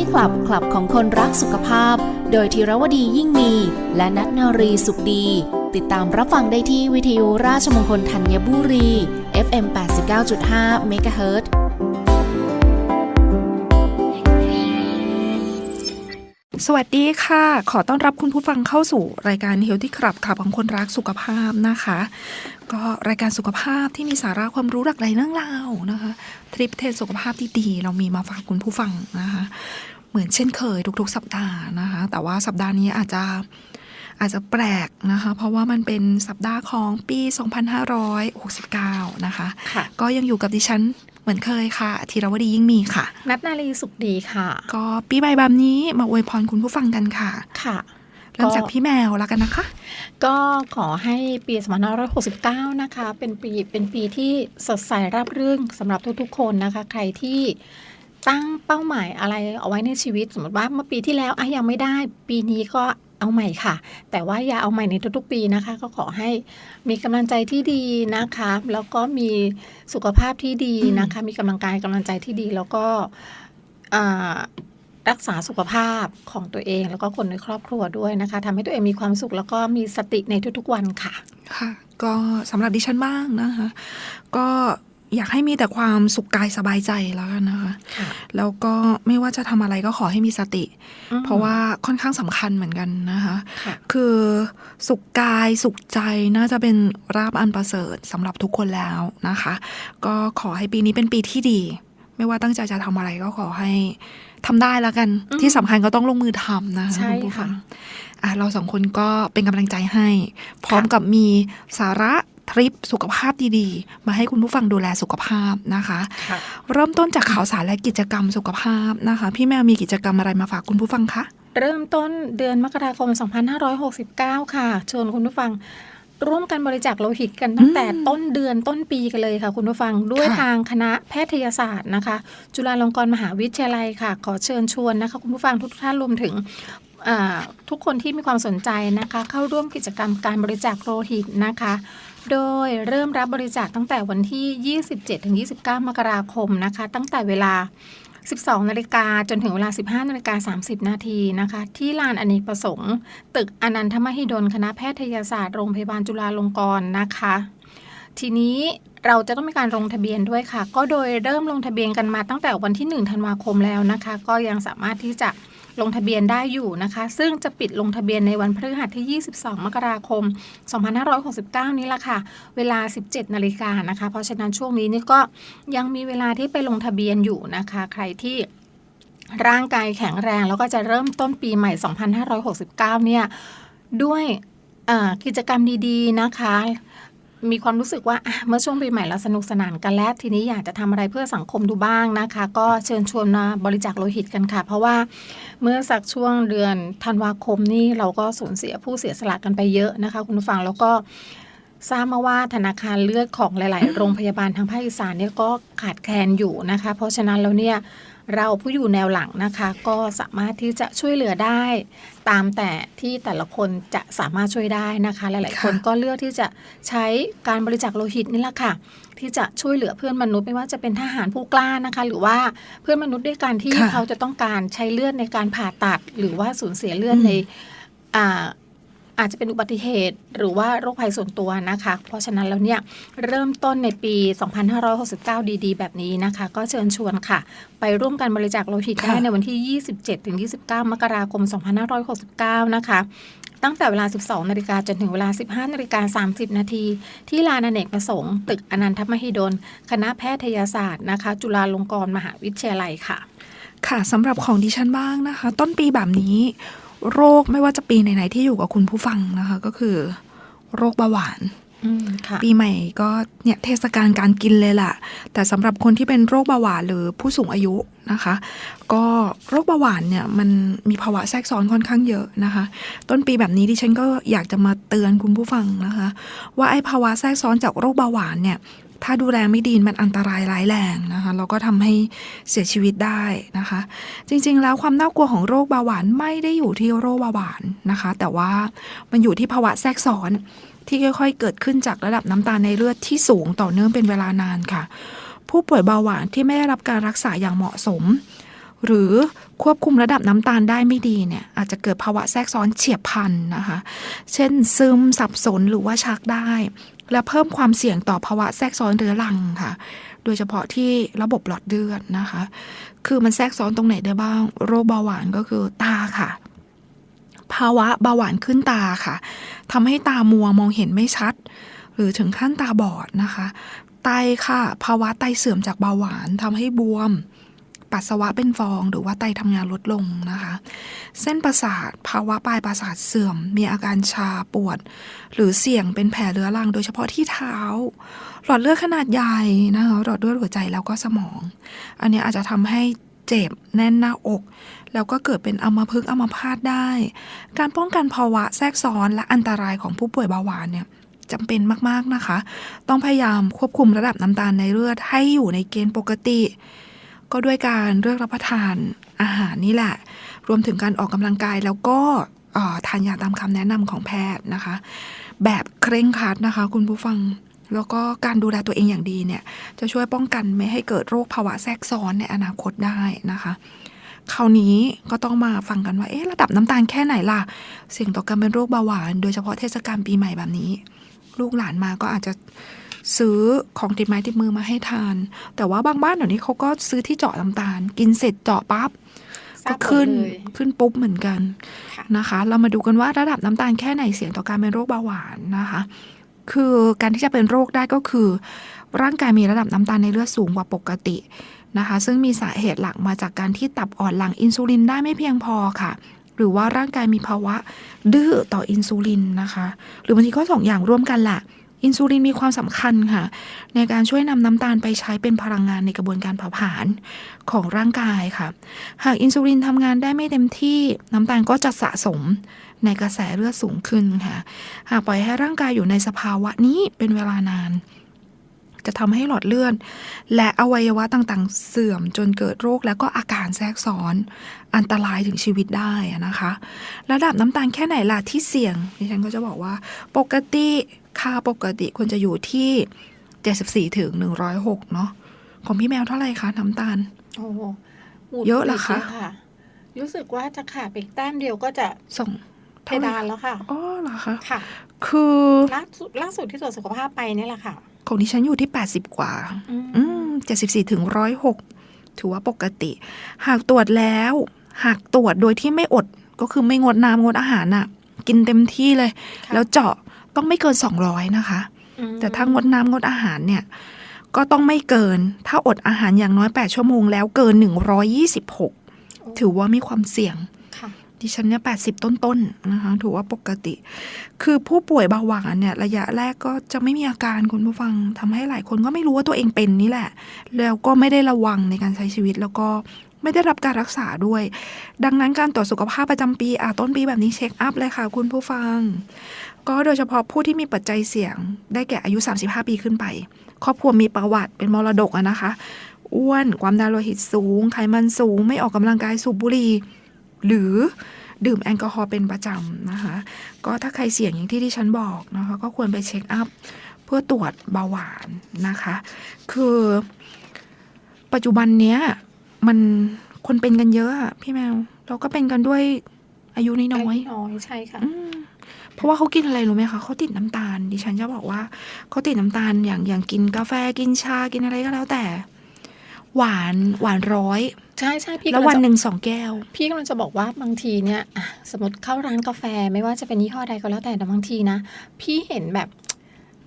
Healthy Club คลับของคนรักสุขภาพ โดยธีรวดียิ่งมี และนัทนารีสุขดี ติดตามรับฟังได้ที่วิทยุราชมงคลธัญบุรี FM 89.5 MHz สวัสดีค่ะ ขอต้อนรับคุณผู้ฟังเข้าสู่รายการ Healthy Club ขับของคนรักสุขภาพนะคะ ก็รายการสุขภาพที่มีสาระความรู้หลากหลายเรื่องราวนะคะทริปเทศสุขภาพที่ดีเรามีมาฝากคุณผู้ฟังนะคะ เหมือนเช่นเคยทุกๆ สัปดาห์นะคะ แต่ว่าสัปดาห์นี้อาจจะอาจจะแปลกนะคะ เพราะว่ามันเป็นสัปดาห์ของปี 2569 นะคะค่ะก็ยังอยู่กับดิฉันเหมือนเคยค่ะธีรวดียิ่งมีค่ะ นัทนารีสุขดีค่ะ ก็ปีใหม่แบบนี้มาอวยพรคุณผู้ฟังกันค่ะค่ะเริ่มจากพี่แมวแล้วกันนะคะ ก็ขอให้ปี2569 นะคะ เป็นปีเป็นปีที่สดใสราบรื่นสำหรับทุกๆ คนนะคะ ใครที่ ตั้งเป้าหมายอะไรเอาไว้ในชีวิต สมมติว่าเมื่อปีที่แล้วอะยังไม่ได้ ปีนี้ก็เอาใหม่ค่ะ แต่ว่าอย่าเอาใหม่ในทุกๆปีนะคะ ก็ขอให้มีกำลังใจที่ดีนะคะ แล้วก็มีสุขภาพที่ดีนะคะ มีกำลังกายกำลังใจที่ดี แล้วก็อ่ารักษาสุขภาพของตัวเอง แล้วก็คนในครอบครัวด้วยนะคะทำให้ตัวเองมีความสุขแล้วก็มีสติในทุกๆวันค่ะ ค่ะ ก็สำหรับดิฉันบ้างนะคะ ก็ อยากให้มีแต่ความสุขกายสบายใจแล้วกันนะคะค่ะแล้วก็ไม่ว่าจะทำอะไรก็ขอให้มีสติอืมเพราะว่าค่อนข้างสำคัญเหมือนกันนะคะค่ะคือสุขกายสุขใจน่าจะเป็นราบอันประเสริฐสำหรับทุกคนแล้วนะคะ ก็ขอให้ปีนี้เป็นปีที่ดี ไม่ว่าตั้งใจจะทำอะไรก็ขอให้ทำได้แล้วกันอืมที่สำคัญก็ต้องลงมือทำนะคะใช่ณผู้ฟัค่ะงอะเราสองคนก็เป็นกำลังใจให้ พร้อมกับมีสาระ ทริปสุขภาพดีๆ มาให้คุณผู้ฟังดูแลสุขภาพนะคะค่ะเริ่มต้นจากข่าวสารและกิจกรรมสุขภาพนะคะ พี่แมวมีกิจกรรมอะไรมาฝากคุณผู้ฟังคะ เริ่มต้นเดือนมกราคม 2569 ค่ะเชิญคุณผู้ฟังร่วมกันบริจาคโลหิตกันตั้งแต่ต้นเดือนต้นปีกันเลยค่ะคุณผู้ฟังด้วยค่ะทางคณะแพทยศาสตร์นะคะ จุฬาลงกรณ์มหาวิทยาลัยค่ะ ขอเชิญชวนนะคะ คุณผู้ฟังทุกท่านรวมถึงอ่าทุกคนที่มีความสนใจนะคะ เข้าร่วมกิจกรรมการบริจาคโลหิตนะคะ โดยเริ่มรับบริจาคตั้งแต่วันที่ 27-29 มกราคมนะคะ ตั้งแต่เวลา 12 นาฬิกาจนถึงเวลา 15 นาฬิกา 30 นาทีนะคะ ที่ลานอเนกประสงค์ ตึกอนันทมหิดล คณะแพทยศาสตร์โรงพยาบาลจุฬาลงกรณ์นะคะ ทีนี้เราจะต้องมีการลงทะเบียนด้วยค่ะ ก็โดยเริ่มลงทะเบียนกันมาตั้งแต่วันที่ 1 ธันวาคมแล้วนะคะ ก็ยังสามารถที่จะ ลงทะเบียนได้อยู่นะคะ ซึ่งจะปิดลงทะเบียนในวันพฤหัสที่ 22 มกราคม 2569 นี้ละค่ะ เวลา 17 นาฬิกานะคะ เพราะฉะนั้นช่วงนี้นี่ก็ยังมีเวลาที่ไปลงทะเบียนอยู่นะคะ ใครที่ร่างกายแข็งแรงแล้วก็จะเริ่มต้นปีใหม่ 2569 เนี่ย ด้วยกิจกรรมดี ๆ นะคะ มีความรู้สึกว่าเมื่อช่วงปีใหม่เราสนุกสนานกันแล้ว ทีนี้อยากจะทำอะไรเพื่อสังคมดูบ้างนะคะ ก็เชิญชวนมาบริจาคโลหิตกันค่ะ เพราะว่าเมื่อสักช่วงเดือนธันวาคมนี่เราก็สูญเสียผู้เสียสละกันไปเยอะนะคะ คุณผู้ฟังแล้วก็ทราบมาว่าธนาคารเลือดของหลาย ๆ โรงพยาบาลทางภาคอีสานเนี่ยก็ขาดแคลนอยู่นะคะ เพราะฉะนั้นแล้วเนี่ย เราผู้อยู่แนวหลังนะคะ ก็สามารถที่จะช่วยเหลือได้ ตามแต่ที่แต่ละคนจะสามารถช่วยได้นะคะ หลาย ๆ คนค่ะก็เลือกที่จะใช้การบริจาคโลหิตนี่แหละค่ะ ที่จะช่วยเหลือเพื่อนมนุษย์ไม่ว่าจะเป็นทหารผู้กล้านะคะ หรือว่าเพื่อนมนุษย์ด้วยการที่ค่ะเขาจะต้องการใช้เลือดในการผ่าตัด หรือว่าสูญเสียเลือดอืมใน อ่าอาจจะเป็นอุบัติเหตุ หรือว่าโรคภัยส่วนตัวนะคะ เพราะฉะนั้นแล้วเนี่ยเริ่มต้นในปี 2569 ดีๆ แบบนี้นะคะ ก็เชิญชวนค่ะ ไปร่วมกันบริจาคโลหิตได้ค่ะในวันที่ 27-29 มกราคม 2569 นะคะตั้งแต่เวลา 12 นาฬิกาจนถึงเวลา 15 นาฬิกา 30 นาที ที่ลานอเนกประสงค์ตึกอนันทมหิดล คณะแพทยศาสตร์นะคะ จุฬาลงกรณ์มหาวิทยาลัยค่ะ ค่ะสำหรับของดิฉันบ้างนะคะ ต้นปีแบบนี้ โรคไม่ว่าจะปีไหนๆที่อยู่กับคุณผู้ฟังนะคะ ก็คือ โรคเบาหวานอืมค่ะปีใหม่ก็เนี่ยเทศกาลการกินเลยล่ะ แต่สำหรับคนที่เป็นโรคเบาหวานหรือผู้สูงอายุนะคะ ก็โรคเบาหวานเนี่ยมันมีภาวะแทรกซ้อนค่อนข้างเยอะนะคะ ต้นปีแบบนี้ดิฉันก็อยากจะมาเตือนคุณผู้ฟังนะคะ ว่าไอ้ภาวะแทรกซ้อนจากโรคเบาหวานเนี่ย ถ้าดูแลไม่ดีมันอันตรายร้ายแรงนะคะแล้วก็ทำให้เสียชีวิตได้นะคะ จริงๆ แล้วความน่ากลัวของโรคเบาหวานไม่ได้อยู่ที่โรคเบาหวานนะคะ แต่ว่ามันอยู่ที่ภาวะแทรกซ้อนที่ค่อยๆ เกิดขึ้นจากระดับน้ำตาลในเลือดที่สูงต่อเนื่องเป็นเวลานานค่ะ ผู้ป่วยเบาหวานที่ไม่ได้รับการรักษาอย่างเหมาะสม หรือควบคุมระดับน้ำตาลได้ไม่ดีเนี่ยอาจจะเกิดภาวะแทรกซ้อนเฉียบพลันนะคะ เช่นซึมสับสนหรือว่าชักได้ และเพิ่มความเสี่ยงต่อภาวะแทรกซ้อนเรื้อรังค่ะ โดยเฉพาะที่ระบบหลอดเลือดนะคะ คือมันแทรกซ้อนตรงไหนได้บ้าง โรคเบาหวานก็คือตาค่ะ ภาวะเบาหวานขึ้นตาค่ะทำให้ตามัวมองเห็นไม่ชัด หรือถึงขั้นตาบอดนะคะ ไตค่ะ ภาวะไตเสื่อมจากเบาหวานทำให้บวม ปัสสาวะเป็นฟอง หรือว่าไตทำงานลดลงนะคะ เส้นประสาทภาวะปลายประสาทเสื่อม มีอาการชาปวด หรือเสี่ยงเป็นแผลเรื้อรัง โดยเฉพาะที่เท้า หลอดเลือดขนาดใหญ่นะคะหลอดเลือดหัวใจแล้วก็สมอง อันนี้อาจจะทำให้เจ็บแน่นหน้าอก แล้วก็เกิดเป็นอัมพฤกษ์อัมพาตได้ การป้องกันภาวะแทรกซ้อนและอันตรายของผู้ป่วยเบาหวานเนี่ยจำเป็นมาก ๆ นะคะ ต้องพยายามควบคุมระดับน้ำตาลในเลือดให้อยู่ในเกณฑ์ปกติ ก็ด้วยการเลือกรับประทานอาหารนี่แหละ รวมถึงการออกกำลังกายแล้วก็ทานยาตามคำแนะนำของแพทย์นะคะ แบบเคร่งครัดนะคะ คุณผู้ฟังแล้วก็การดูแลตัวเองอย่างดีเนี่ยจะช่วยป้องกันไม่ให้เกิดโรคภาวะแทรกซ้อนในอนาคตได้นะคะ คราวนี้ก็ต้องมาฟังกันว่าเอ๊ะระดับน้ำตาลแค่ไหนล่ะ เสี่ยงต่อการเป็นโรคเบาหวาน โดยเฉพาะเทศกาลปีใหม่แบบนี้ ลูกหลานมาก็อาจจะ ซื้อของติดไม้ติดมือมาให้ทาน แต่ว่าบางบ้านเดี๋ยวนี้เขาก็ซื้อที่เจาะน้ำตาล กินเสร็จเจาะปั๊บทราก็บผลขึ้นเลยขึ้นปุ๊บเหมือนกันค่ะนะคะ เรามาดูกันว่าระดับน้ำตาลแค่ไหนเสี่ยงต่อการเป็นโรคเบาหวานนะคะ คือการที่จะเป็นโรคได้ก็คือ ร่างกายมีระดับน้ำตาลในเลือดสูงกว่าปกตินะคะ ซึ่งมีสาเหตุหลักมาจากการที่ตับอ่อนหลั่งอินซูลินได้ไม่เพียงพอค่ะ หรือว่าร่างกายมีภาวะดื้อต่ออินซูลินนะคะ หรือบางทีก็สองอย่างร่วมกันแหละ อินซูลินมีความสำคัญค่ะ ในการช่วยนำน้ำตาลไปใช้เป็นพลังงานในกระบวนการเผาผลาญของร่างกายค่ะ หากอินซูลินทำงานได้ไม่เต็มที่น้ำตาลก็จะสะสมในกระแสเลือดสูงขึ้นค่ะ หากปล่อยให้ร่างกายอยู่ในสภาวะนี้เป็นเวลานาน จะทำให้หลอดเลือดและอวัยวะต่างๆ เสื่อมจนเกิดโรคแล้วก็อาการแทรกซ้อน อันตรายถึงชีวิตได้นะคะ ระดับน้ำตาลแค่ไหนล่ะที่เสี่ยงดิฉันก็จะบอกว่า ปกติ ค่าปกติควรจะอยู่ที่ 74ถึง106 เนาะของพี่แมวเท่าไหร่คะน้ำตาล โอ้โหหมุนเยอะเหรอคะยรู้สึกว่าจะขาดไปอีกแต้มเดียวก็จะส่งเพเท่าไหร่ดานแล้วค่ะอ๋อเหรอคะค่ะ คือล่าสุดล่าสุดที่ตรวจสุขภาพไปเนี่ยแหละค่ะ ของดิฉันอยู่ที่ 80 กว่าอืมอืมเจ็ดสิบสี่ถึงร้อยหกถือว่าปกติ หากตรวจแล้ว หากตรวจโดยที่ไม่อดก็คือไม่งดน้ำงดอาหารน่ะ กินเต็มที่เลยค่ะแล้วเจาะ ต้องไม่เกิน200นะคะอืมแต่ถ้างดน้ำงดอาหารเนี่ย ก็ต้องไม่เกิน ถ้าอดอาหารอย่างน้อย8ชั่วโมงแล้วเกิน126ถือว่ามีความเสี่ยงค่ะดิฉันเนี่ยแปดสิบต้นๆนะคะถือว่าปกติ คือผู้ป่วยเบาหวานเนี่ย ระยะแรกก็จะไม่มีอาการคุณผู้ฟังทำให้หลายคนก็ไม่รู้ว่าตัวเองเป็นนี่แหละ แล้วก็ไม่ได้ระวังในการใช้ชีวิตแล้วก็ไม่ได้รับการรักษาด้วย ดังนั้นการตรวจสุขภาพประจำปีอะต้นปีแบบนี้เช็คอัพเลยค่ะคุณผู้ฟัง ก็โดยเฉพาะผู้ที่มีปัจจัยเสี่ยง ได้แก่อายุ 35 ปีขึ้นไป ครอบครัวมีประวัติเป็นมรดกอะนะคะ อ้วน ความดันโลหิตสูง ไขมันสูง ไม่ออกกำลังกายสูบบุหรี่หรือดื่มแอลกอฮอล์เป็นประจำนะคะ ก็ถ้าใครเสี่ยงอย่างที่ที่ฉันบอกนะคะ ก็ควรไปเช็คอัพเพื่อตรวจเบาหวานนะคะ คือปัจจุบันเนี้ยมันคนเป็นกันเยอะอะพี่แมว เราก็เป็นกันด้วยอายุน้อยน้อยน้อยใช่ค่ะๆอืม เพราะว่าเขากินอะไรรู้ไหมคะเขาติดน้ำตาล ดิฉันจะบอกว่าเขาติดน้ำตาลอย่างอย่างกินกาแฟกินชากินอะไรก็แล้วแต่ หวานหวานร้อย ใช่ใช่พี่แล้วกำวันจะหนึ่งสองแก้ว พี่กำลังจะบอกว่าบางทีเนี่ยอะสมมติเข้าร้านกาแฟไม่ว่าจะเป็นยี่ห้อใดก็แล้วแต่แต่บางทีนะ พี่เห็นแบบ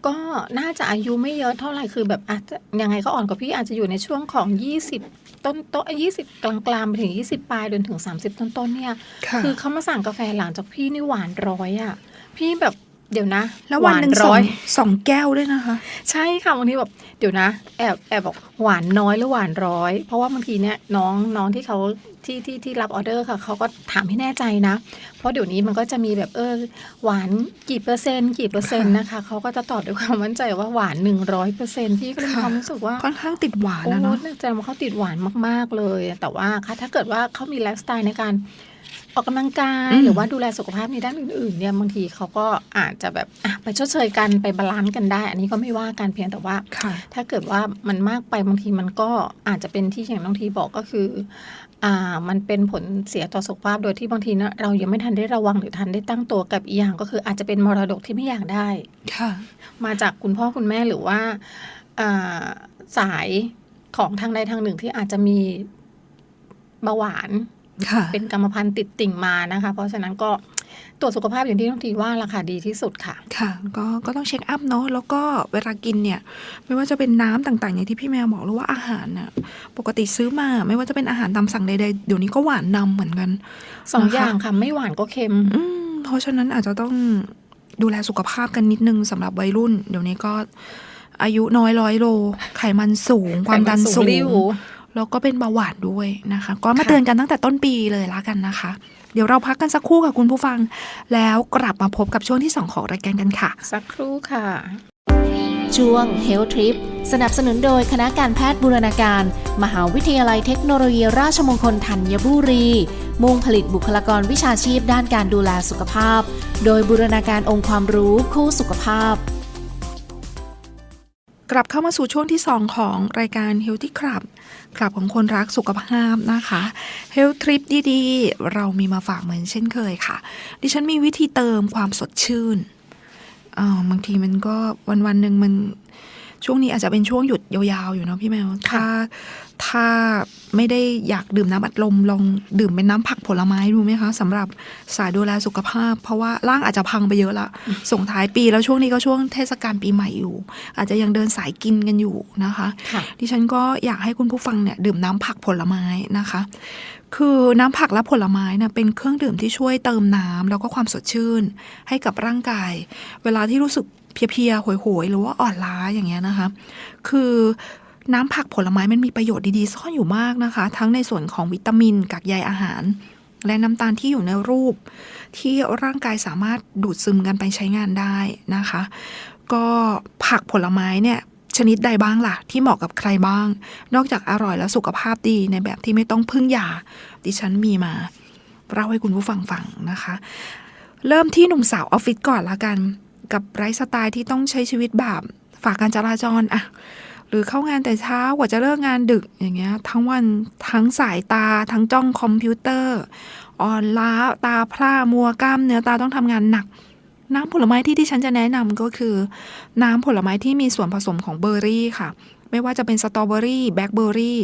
ก็น่าจะอายุไม่เยอะเท่าไหร่คือแบบอาจจะยังไงก็อ่อนกว่าพี่อาจจะอยู่ในช่วงของ 20 ต้นโต๊ะยี่สิบกลางๆไปถึง 20 ปลายจนถึง 30 ต้นๆเนี่ย ค่ะ คือเขามาสั่งกาแฟหลังจากพี่นี่หวานร้อยอะ พี่แบบ เดี๋ยวนะ แล้ววันหนึ่งสร้อองยสองแก้วด้วยนะคะ ใช่ค่ะบางทีแบบเดี๋ยวนะ แอบแอบบอกหวานน้อยหรือหวานร้อย เพราะว่าบางทีเนี่ยน้องน้องที่เขาที่ที่ที่รับออเดอร์ค่ะเขาก็ถามให้แน่ใจนะ เพราะเดี๋ยวนี้มันก็จะมีแบบเออหวานกี่เปอร์เซ็นต์กี่เปอร์เซ็นต์นะคะเขาก็จะตอบด้วยความมั่นใจว่าหวานหนึ่งร้อยเปอร์เซ็นต์พี่ก็เลยมีค่ะความรู้สึกว่าค่อนข้างติดหวานโอ้นะเนาะแสดงว่าเขาติดหวานมากๆเลย แต่ว่าค่ะถ้าเกิดว่าเขามีไลฟ์สไตล์ในการ ออกกำลังกายอืมหรือว่าดูแลสุขภาพในด้านอื่นๆเนี่ยบางทีเขาก็อาจจะแบบอะไปชดเชยกันไปบาลานซ์กันได้ อันนี้ก็ไม่ว่ากันเพียงแต่ว่าค่ะถ้าเกิดว่ามันมากไปบางทีมันก็อาจจะเป็นที่อย่างน้องทีบอกก็คืออ่ามันเป็นผลเสียต่อสุขภาพโดยที่บางทีนะเรายังไม่ทันได้ระวังหรือทันได้ตั้งตัวกับอีกอย่างก็คืออาจจะเป็นมรดกที่ไม่อยากได้ค่ะมาจากคุณพ่อคุณแม่หรือว่าอ่าสายของทางใดทางหนึ่งที่อาจจะมีเบาหวานค่ะ เป็นกรรมพันธุ์ติดติ่งมานะคะ เพราะฉะนั้นก็ตรวจสุขภาพอย่างที่น้องทีว่าราคาดีที่สุดค่ะ ค่ะ ก็ก็ต้องเช็คอัพเนาะแล้วก็เวลากินเนี่ย ไม่ว่าจะเป็นน้ำต่างๆ อย่างที่พี่แมวบอกหรือว่าอาหารน่ะปกติซื้อมาไม่ว่าจะเป็นอาหารตามสั่งใดๆเดี๋ยวนี้ก็หวานนำเหมือนกันสองนะคะอย่างค่ะ ไม่หวานก็เค็มอืมเพราะฉะนั้นอาจจะต้องดูแลสุขภาพกันนิดนึงสำหรับวัยรุ่น เดี๋ยวนี้ก็อายุน้อยร้อยโล ไขมันสูง ความดันไขมันสูสูงงริ้ว แล้วก็เป็นเบาหวานด้วยนะคะ ก็มาค่ะเตือนกันตั้งแต่ต้นปีเลยละกันนะคะ เดี๋ยวเราพักกันสักครู่ค่ะคุณผู้ฟัง แล้วกลับมาพบกับช่วงที่ 2 ของรายการกันค่ะ สักครู่ค่ะ ช่วง Health Trip สนับสนุนโดยคณะการแพทย์บูรณาการ มหาวิทยาลัยเทคโนโลยีราชมงคลธัญบุรี มุ่งผลิตบุคลากรวิชาชีพด้านการดูแลสุขภาพ โดยบูรณาการองค์ความรู้คู่สุขภาพ กลับเข้ามาสู่ช่วงที่ 2 ของรายการ Healthy Club คลับของคนรักสุขภาพนะคะ Health Trip ดีๆ เรามีมาฝากเหมือนเช่นเคยค่ะ ดิฉันมีวิธีเติมความสดชื่นอ่าบางทีมันก็วันวันๆหนึ่งมัน ช่วงนี้อาจจะเป็นช่วงหยุดยาวๆอยู่เนาะพี่แมวถ้าถ้าไม่ได้อยากดื่มน้ำอัดลมลองดื่มเป็นน้ำผักผลไม้ดูไหมคะสำหรับสายดูแลสุขภาพ เพราะว่าร่างอาจจะพังไปเยอะละส่งท้ายปีแล้วช่วงนี้ก็ช่วงเทศกาลปีใหม่อยู่ อาจจะยังเดินสายกินกันอยู่นะคะค่ะดิฉันก็อยากให้คุณผู้ฟังเนี่ยดื่มน้ำผักผลไม้นะคะคือน้ำผักและผลไม้เนี่ยเป็นเครื่องดื่มที่ช่วยเติมน้ำแล้วก็ความสดชื่นให้กับร่างกาย เวลาที่รู้สึก เพียๆโหยๆ หรือว่าอ่อนล้าอย่างเงี้ยนะคะ คือน้ำผักผลไม้มันมีประโยชน์ดีๆ ซ่อนอยู่มากนะคะ ทั้งในส่วนของวิตามินกากใยอาหาร และน้ำตาลที่อยู่ในรูป ที่ร่างกายสามารถดูดซึมกันไปใช้งานได้นะคะ ก็ผักผลไม้เนี่ยชนิดใดบ้างล่ะ ที่เหมาะกับใครบ้าง นอกจากอร่อยและสุขภาพดีในแบบที่ไม่ต้องพึ่งยาดิฉันมีมาเล่าให้คุณผู้ฟังฟังนะคะ เริ่มที่หนุ่มสาวออฟฟิศก่อนละกัน กับไลฟ์สไตล์ที่ต้องใช้ชีวิตแบบฝากการจราจรอะหรือเข้างานแต่เช้ากว่าจะเลิกงานดึกอย่างเงี้ย ทั้งวันทั้งสายตา ทั้งจ้องคอมพิวเตอร์ อ่อนล้าตาพร่ามัวกล้ามเนื้อตาต้องทำงานหนัก น้ำผลไม้ที่ที่ฉันจะแนะนำก็คือ น้ำผลไม้ที่มีส่วนผสมของเบอร์รี่ค่ะไม่ว่าจะเป็นสตรอเบอรี่แบล็คเบอร์รี่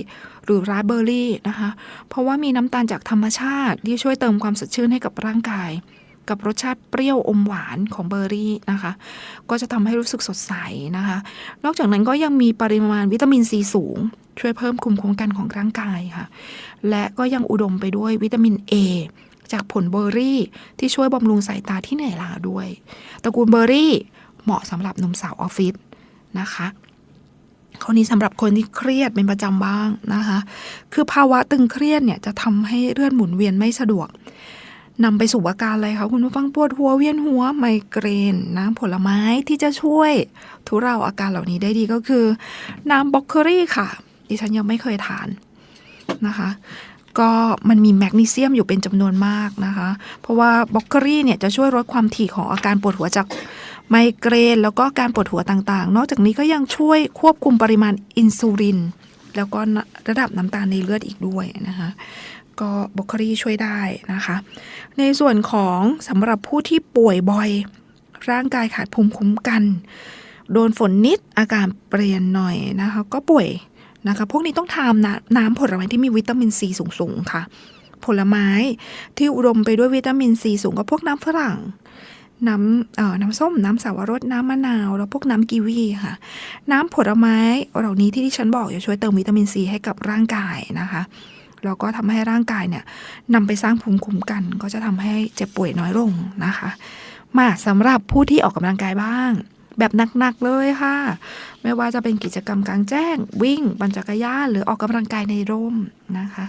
หรือราสเบอร์รี่นะคะ เพราะว่ามีน้ำตาลจากธรรมชาติที่ช่วยเติมความสดชื่นให้กับร่างกาย กับรสชาติเปรี้ยวอมหวานของเบอร์รี่นะคะ ก็จะทำให้รู้สึกสดใสนะคะ นอกจากนั้นก็ยังมีปริมาณวิตามินซีสูง ช่วยเพิ่มคุมคุ้มกันของร่างกายค่ะ และก็ยังอุดมไปด้วยวิตามิน A จากผลเบอร์รี่ ที่ช่วยบำรุงสายตาที่เหนื่อยล้าด้วยตระกูลเบอร์รี่เหมาะสำหรับหนุ่มสาวออฟฟิศนะคะข้อนี้สำหรับคนที่เครียดเป็นประจำบ้างนะคะ คือภาวะตึงเครียดเนี่ยจะทำให้เลือดหมุนเวียนไม่สะดวก นำไปสู่อาการอะไรคะคุณผู้ฟังปวดหัวเวียนหัวไมเกรน น้ำผลไม้ที่จะช่วย ทุเราอาการเหล่านี้ได้ดีก็คือ น้ำบล็อกเกอรี่ค่ะ ดิฉันยังไม่เคยทานนะคะ ก็มันมีแมกนีเซียมอยู่เป็นจำนวนมากนะคะ เพราะว่าบล็อกเกอรี่เนี่ยจะช่วยลดความถี่ของอาการปวดหัวจากไมเกรน แล้วก็การปวดหัวต่างๆ นอกจากนี้ก็ยังช่วยควบคุมปริมาณอินซูลินแล้วก็ระดับน้ำตาลในเลือดอีกด้วยนะคะ ก็บล็อกเกอรี่ช่วยได้นะคะ ในส่วนของสำหรับผู้ที่ป่วยบ่อย ร่างกายขาดภูมิคุ้มกัน โดนฝนนิดอาการเปลี่ยนหน่อยนะคะ ก็ป่วยนะคะ พวกนี้ต้องทานน้ำน้ำผลไม้ที่มีวิตามินซีสูงๆค่ะ ผลไม้ที่อุดมไปด้วยวิตามินซีสูงก็พวกน้ำฝรั่งน้ำเอ่อน้ำส้ม น้ำสาวรส น้ำมะนาว แล้วพวกน้ำกีวีค่ะ น้ำผลไม้เหล่านี้ที่ที่ฉันบอกจะช่วยเติมวิตามินซีให้กับร่างกายนะคะ แล้วก็ทำให้ร่างกายเนี่ยนำไปสร้างภูมิคุ้มกัน ก็จะทำให้เจ็บป่วยน้อยลงนะคะ มาสำหรับผู้ที่ออกกำลังกายบ้าง แบบหนักๆเลยค่ะ ไม่ว่าจะเป็นกิจกรรมกลางแจ้ง วิ่งปั่นจักรยานหรือออกกำลังกายในร่มนะคะ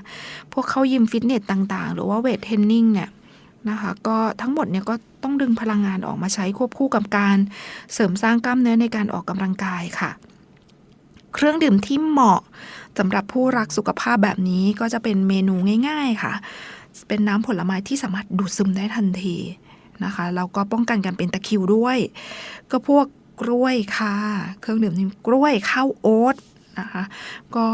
พวกเข้ายิมฟิตเนสต่างๆ หรือว่าเวทเทรนนิ่งเนี่ยนะคะก็ทั้งหมดเนี่ยก็ต้องดึงพลังงานออกมาใช้ควบคู่กับการเสริมสร้างกล้ามเนื้อในการออกกำลังกายค่ะ เครื่องดื่มที่เหมาะ สำหรับผู้รักสุขภาพแบบนี้ก็จะเป็นเมนูง่าย ๆค่ะ เป็นน้ำผลไม้ที่สามารถดูดซึมได้ทันทีนะคะแล้วก็ป้องกันการเป็นตะคริวด้วย ก็พวกกล้วยค่ะ เครื่องดื่มนี่กล้วยข้าวโอ๊ตนะคะก็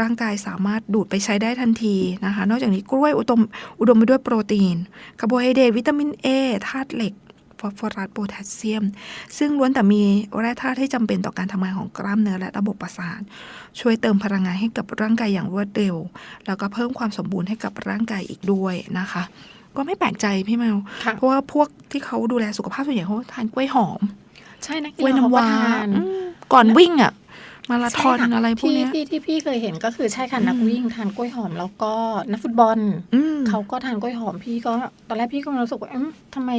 ร่างกายสามารถดูดไปใช้ได้ทันทีนะคะ นอกจากนี้กล้วยอุดมอุดมไปด้วยโปรตีนคาร์โบไฮเดรตวิตามิน A ธาตุเหล็ก ฟอสฟอรัสโพแทสเซียม ซึ่งล้วนแต่มีแร่ธาตุที่จำเป็นต่อการทำงานของกล้ามเนื้อและระบบประสาท ช่วยเติมพลังงานให้กับร่างกายอย่างรวดเร็ว แล้วก็เพิ่มความสมบูรณ์ให้กับร่างกายอีกด้วยนะคะ ก็ไม่แปลกใจพี่แมวค่ะเพราะว่าพวกที่เขาดูแลสุขภาพส่วนใหญ่เขาทานกล้วยหอม ใช่นะกล้วยน้ำว้าเขก็ทานอืมก่อนวิ่งอะมาราธอนใช่ค่อะไรพวกเนี้ยที่ที่ที่พี่เคยเห็นก็คือใช่ค่ะอืมนักวิ่งทานกล้วยหอมแล้วก็นักฟุตบอลอืมเขาก็ทานกล้วยหอมพี่ก็ตอนแรกพี่ก็รู้สึกว่าเอ๊ะทำไม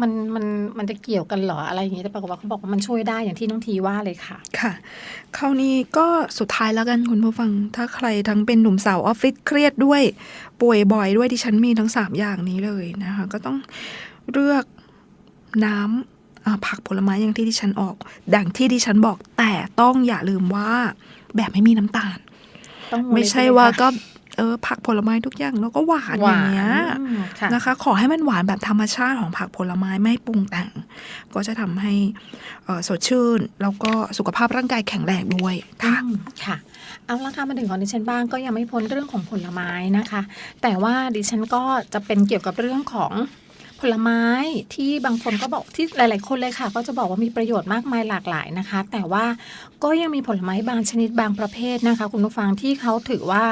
มันมันมันจะเกี่ยวกันเหรออะไรอย่างงี้แต่ปรากฏว่าเขาบอกว่ามันช่วยได้อย่างที่น้องทีว่าเลยค่ะ ค่ะ คราวนี้ก็สุดท้ายแล้วกันคุณผู้ฟัง ถ้าใครทั้งเป็นหนุ่มสาวออฟฟิศเครียดด้วย ป่วยบ่อยด้วยที่ฉันมีทั้งสามอย่างนี้เลยนะคะ ก็ต้องเลือกน้ำอ่าผักผลไม้อย่างที่ดิฉันออก ดังที่ดิฉันบอกแต่ต้องอย่าลืมว่าแบบไม่มีน้ำตาลต้องไม่ใช่ว่าก็ เออผักผลไม้ทุกอย่างแล้วก็หวานหอวาย่างเงี้ยนอืมค่ะนะคะ ขอให้มันหวานแบบธรรมชาติของผักผลไม้ไม่ปรุงแต่ง ก็จะทำให้เอ่อสดชื่น แล้วก็สุขภาพร่างกายแข็งแรงด้วยค่ะอืมค่ะเอาละค่ะมาถึงของดิฉันบ้างก็ยังไม่พ้นเรื่องของผลไม้นะคะ แต่ว่าดิฉันก็จะเป็นเกี่ยวกับเรื่องของผลไม้ที่บางคนก็บอกที่หลาย ๆ คนเลยค่ะ ก็จะบอกว่ามีประโยชน์มากมายหลากหลายนะคะ แต่ว่าก็ยังมีผลไม้บางชนิดบางประเภทนะคะ คุณผู้ฟังที่เขาถือว่า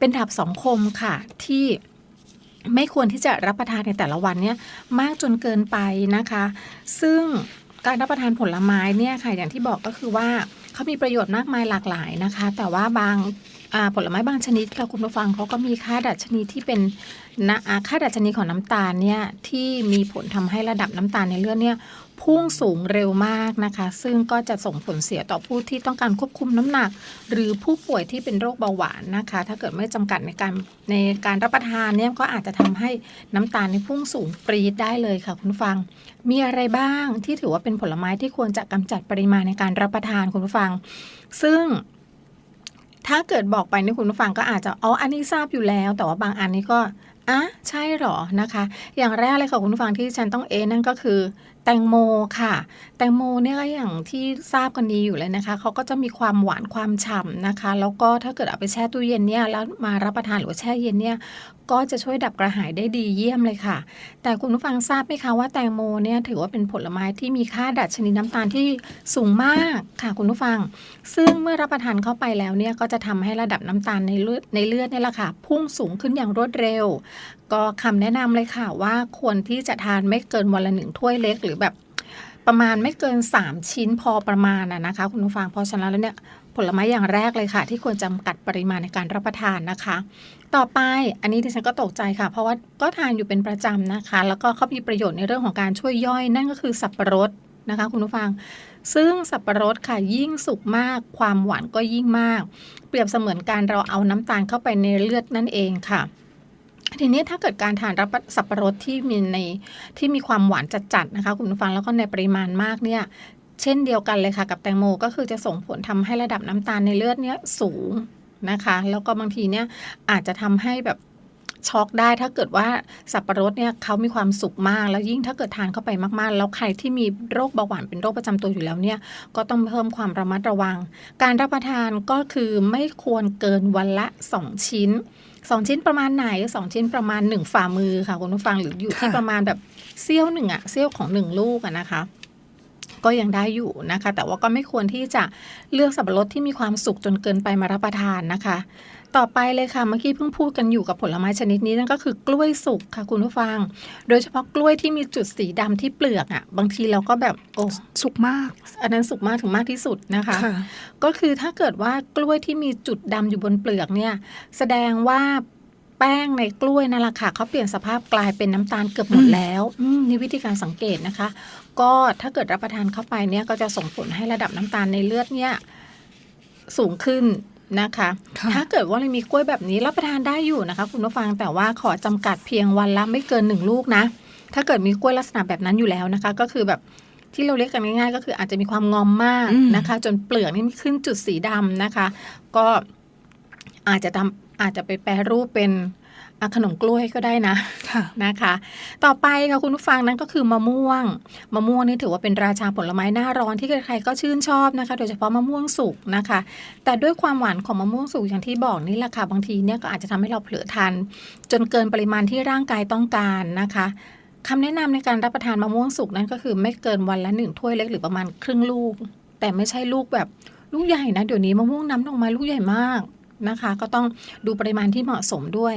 เป็นดาบสองคมค่ะที่ไม่ควรที่จะรับประทานในแต่ละวันเนี่ยมากจนเกินไปนะคะ ซึ่งการรับประทานผลไม้เนี่ยค่ะอย่างที่บอกก็คือว่าเขามีประโยชน์มากมายหลากหลายนะคะ แต่ว่าบางาผลไม้บางชนิดค่ะคุณผู้ฟังเขาก็มีค่าดัชนีที่เป็นนะค่าดัชนีของน้ำตาลเนี่ยที่มีผลทำให้ระดับน้ำตาลในเลือดเนี่ย พุ่งสูงเร็วมากนะคะ ซึ่งก็จะส่งผลเสียต่อผู้ที่ต้องการควบคุมน้ำหนัก หรือผู้ป่วยที่เป็นโรคเบาหวานนะคะ ถ้าเกิดไม่จำกัดในการในการรับประทานเนี่ยก็อาจจะทำให้น้ำตาลในพุ่งสูงปรีดได้เลยค่ะคุณฟัง มีอะไรบ้างที่ถือว่าเป็นผลไม้ที่ควรจะกำจัดปริมาณในการรับประทานคุณฟัง ซึ่งถ้าเกิดบอกไปนี่คุณผู้ฟังก็อาจจะอ๋ออันนี้ทราบอยู่แล้ว แต่ว่าบางอันนี้ก็อะใช่เหรอนะคะ อย่างแรกเลยค่ะคุณผู้ฟังที่ฉันต้องเอนั่นก็คือ ตงโมค่ะ แตงโมเนี่ยก็อย่างที่ทราบกันดีอยู่เลยนะคะเขาก็จะมีความหวานความฉ่ำนะคะ แล้วก็ถ้าเกิดเอาไปแช่ตู้เย็นเนี่ยแล้วมารับประทานหรือว่าแช่เย็นเนี่ยก็จะช่วยดับกระหายได้ดีเยี่ยมเลยค่ะ แต่คุณผู้ฟังทราบไหมคะว่าแตงโมเนี่ยถือว่าเป็นผลไม้ที่มีค่าดัชนีน้ำตาลที่สูงมากค่ะคุณผู้ฟัง ซึ่งเมื่อรับประทานเข้าไปแล้วเนี่ยก็จะทำให้ระดับน้ำตาลในเลือดในเลือดเนี่ยแหละค่ะพุ่งสูงขึ้นอย่างรวดเร็ว ก็คำแนะนำเลยค่ะว่าควรที่จะทานไม่เกินวันละหนึ่งถ้วยเล็กหรือแบบประมาณไม่เกิน 3 ชิ้นพอประมาณนะคะ คุณผู้ฟังพราะฉะนั้นแล้วเนี่ยผลไม้อย่างแรกเลยค่ะ ที่ควรจำกัดปริมาณในการรับประทานนะคะ ต่อไปอันนี้ดิฉันก็ตกใจค่ะ เพราะว่าก็ทานอยู่เป็นประจำนะคะ แล้วก็เขามีประโยชน์ในเรื่องของการช่วยย่อย นั่นก็คือสับปะรดนะคะ คุณผู้ฟัง ซึ่งสับปะรดค่ะยิ่งสุกมาก ความหวานก็ยิ่งมาก เปรียบเสมือนการเราเอาน้ำตาลเข้าไปในเลือดนั่นเองค่ะ ทีนี้ถ้าเกิดการทานรับสับปะรดที่มีในที่มีความหวานจัดๆนะคะคุณผู้ฟังแล้วก็ในปริมาณมากเนี่ยเช่นเดียวกันเลยค่ะกับแตงโมก็คือจะส่งผลทำให้ระดับน้ำตาลในเลือดเนี่ยสูงนะคะ แล้วก็บางทีเนี่ยอาจจะทำให้แบบช็อกได้ถ้าเกิดว่าสับปะรดเนี่ยเขามีความสุกมาก แล้วยิ่งถ้าเกิดทานเข้าไปมากๆ แล้วใครที่มีโรคเบาหวานเป็นโรคประจำตัวอยู่แล้วเนี่ยก็ต้องเพิ่มความระมัดระวัง การรับประทานก็คือไม่ควรเกินวันละ 2 ชิ้น 2ชิ้นประมาณไหน2ชิ้นประมาณ1ฝ่ามือค่ะคุณผู้ฟังหรืออยู่ที่ค่ะประมาณแบบเซี่ยวหนึ่งอะเซี่ยวของ1ลูกอะนะคะก็ยังได้อยู่นะคะ แต่ว่าก็ไม่ควรที่จะเลือกสับปะรดที่มีความสุกจนเกินไปมารับประทานนะคะ ต่อไปเลยค่ะเมื่อกี้เพิ่งพูดกันอยู่กับผลไม้ชนิดนี้นั่นก็คือกล้วยสุกค่ะคุณผู้ฟัง โดยเฉพาะกล้วยที่มีจุดสีดำที่เปลือกอะ่ะ บางทีเราก็แบบโอ้สุกมาก อันนั้นสุกมากถึงมากที่สุดนะคะค่ะก็คือถ้าเกิดว่ากล้วยที่มีจุดดำอยู่บนเปลือกเนี่ยแสดงว่าแป้งในกล้วยนั่นแหละค่ะเขาเปลี่ยนสภาพกลายเป็นน้ำตาลเกือบหมดอืมแล้วอืมนี่วิธีการสังเกตนะคะ ก็ถ้าเกิดรับประทานเข้าไปเนี่ยก็จะส่งผลให้ระดับน้ำตาลในเลือดเนี่ยสูงขึ้น นะคะค่ะถ้าเกิดว่าเรามีกล้วยแบบนี้รับประทานได้อยู่นะคะ คุณผู้ฟังแต่ว่าขอจำกัดเพียงวันละไม่เกินหนึ่งลูกนะ ถ้าเกิดมีกล้วยลักษณะแบบนั้นอยู่แล้วนะคะ ก็คือแบบที่เราเรียกกันง่ายๆ ก็คืออาจจะมีความงอมมากอืมนะคะ จนเปลือกนี่มีขึ้นจุดสีดำนะคะ ก็อาจจะทำอาจจะไปแปรรูปเป็นอะ ขนมกล้วยก็ได้นะค่ะนะคะ ต่อไปค่ะคุณผู้ฟังนั้นก็คือมะม่วง มะม่วงนี่ถือว่าเป็นราชาผลไม้หน้าร้อนที่ใครๆก็ชื่นชอบนะคะ โดยเฉพาะมะม่วงสุกนะคะ แต่ด้วยความหวานของมะม่วงสุกอย่างที่บอกนี่แหละค่ะบางทีเนี่ยก็อาจจะทำให้เราเผลอทานจนเกินปริมาณที่ร่างกายต้องการนะคะคำแนะนำในการรับประทานมะม่วงสุกนั้นก็คือไม่เกินวันละหนึ่งถ้วยเล็กหรือประมาณครึ่งลูก แต่ไม่ใช่ลูกแบบลูกใหญ่นะเดี๋ยวนี้มะม่วงน้ำดอกไม้ลูกใหญ่มาก นะคะ ก็ต้องดูปริมาณที่เหมาะสมด้วย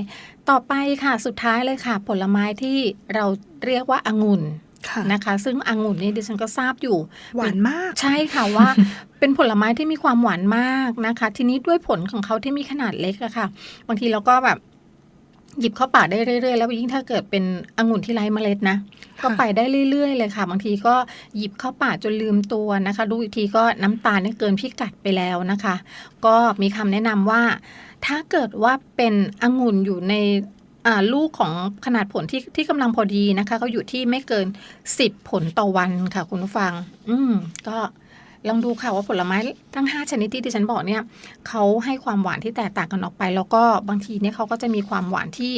ต่อไปค่ะสุดท้ายเลยค่ะ ผลไม้ที่เราเรียกว่าองุ่นค่ะนะคะ ซึ่งองุ่นนี่ดิฉันก็ทราบอยู่ หวานมาก ใช่ค่ะว่า เป็นผลไม้ที่มีความหวานมากนะคะ ทีนี้ด้วยผลของเขาที่มีขนาดเล็กอะค่ะ บางทีเราก็แบบ หยิบเข้าปากได้เรื่อยๆ แล้วยิ่งถ้าเกิดเป็นองุ่นที่ไร้เมล็ดนะก็ไปได้เรื่อยๆ เลยค่ะ บางทีก็หยิบเข้าปากจนลืมตัวนะคะดูอีกทีก็น้ำตาลเนี่ยเกินพิกัดไปแล้วนะคะ ก็มีคำแนะนำว่า ถ้าเกิดว่าเป็นองุ่นอยู่ในอ่าลูกของขนาดผลที่ที่กำลังพอดีนะคะเขาอยู่ที่ไม่เกิน 10 ผลต่อวันค่ะคุณผู้ฟัง อืมก็ ลองดูค่ะว่าผลไม้ทั้ง 5 ชนิดที่ดิฉันบอกเนี่ยเขาให้ความหวานที่แตกต่างกันออกไป แล้วก็บางทีเนี่ยเขาก็จะมีความหวานที่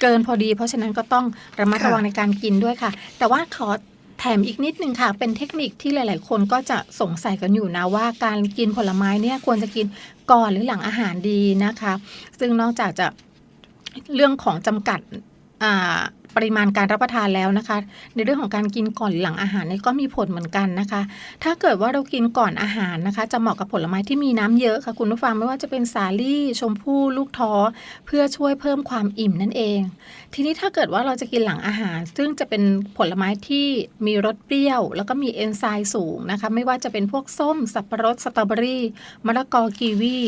เกินพอดี เพราะฉะนั้นก็ต้องระมัดระวังในการกินด้วยค่ะ แต่ว่าขอแถมอีกนิดนึงค่ะ เป็นเทคนิคที่หลาย ๆ คนก็จะสงสัยกันอยู่นะว่าการกินผลไม้เนี่ยควรจะกินก่อนหรือหลังอาหารดีนะคะ ซึ่งนอกจากจะเรื่องของจำกัดอ่า ปริมาณการรับประทานแล้วนะคะ ในเรื่องของการกินก่อนหรือหลังอาหารนี่ก็มีผลเหมือนกันนะคะ ถ้าเกิดว่าเรากินก่อนอาหารนะคะ จะเหมาะกับผลไม้ที่มีน้ำเยอะค่ะ คุณผู้ฟังไม่ว่าจะเป็นสาลี่ ชมพู่ลูกท้อ เพื่อช่วยเพิ่มความอิ่มนั่นเอง ทีนี้ถ้าเกิดว่าเราจะกินหลังอาหาร ซึ่งจะเป็นผลไม้ที่มีรสเปรี้ยว แล้วก็มีเอนไซม์สูงนะคะ ไม่ว่าจะเป็นพวกส้มสับปะรดสตรอเบอรี่มะละกอกีวี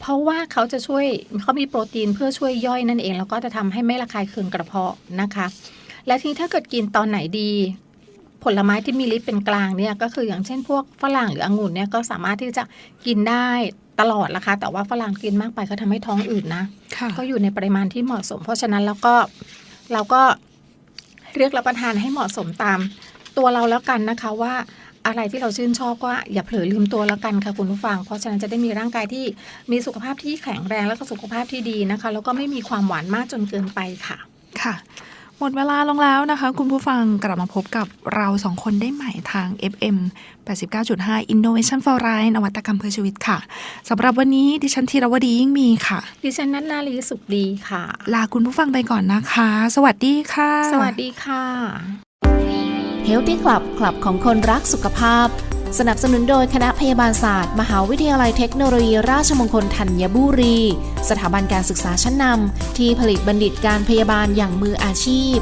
เพราะว่าเขาจะช่วยเขามีโปรตีนเพื่อช่วยย่อยนั่นเอง แล้วก็จะทำให้ไม่ระคายเคืองกระเพาะนะคะ และทีนี้ถ้าเกิดกินตอนไหนดี ผลไม้ที่มีฤทธิ์เป็นกลางเนี่ยก็คืออย่างเช่นพวกฝรั่งหรือองุ่นเนี่ยก็สามารถที่จะกินได้ตลอดละคะ แต่ว่าฝรั่งกินมากไปก็ทำให้ท้องอืดนะค่ะก็อยู่ในปริมาณที่เหมาะสม เพราะฉะนั้นแล้วก็เราก็เลือกรับประทานให้เหมาะสมตามตัวเราแล้วกันนะคะว่า อะไรที่เราชื่นชอบก็อย่าเผลอลืมตัวแล้วกันค่ะคุณผู้ฟัง เพราะฉะนั้นจะได้มีร่างกายที่มีสุขภาพที่แข็งแรงแล้วก็สุขภาพที่ดีนะคะ แล้วก็ไม่มีความหวานมากจนเกินไปค่ะ ค่ะ หมดเวลาลงแล้วนะคะ คุณผู้ฟังกลับมาพบกับเราสองคนได้ใหม่ทาง FM 89.5 Innovation for Life นวัตกรรมเพื่อชีวิตค่ะสำหรับวันนี้ดิฉันธีรวดียิ่งมีค่ะ ดิฉันนัทนาลีสุขดีค่ะ ลาคุณผู้ฟังไปก่อนนะคะ สวัสดีค่ะ สวัสดีค่ะ Healthy Club คลับของคนรักสุขภาพ สนับสนุนโดยคณะพยาบาลศาสตร์ มหาวิทยาลัยเทคโนโลยี ราชมงคลธัญบุรี สถาบันการศึกษาชั้นนำที่ผลิตบัณฑิตการพยาบาลอย่างมืออาชีพ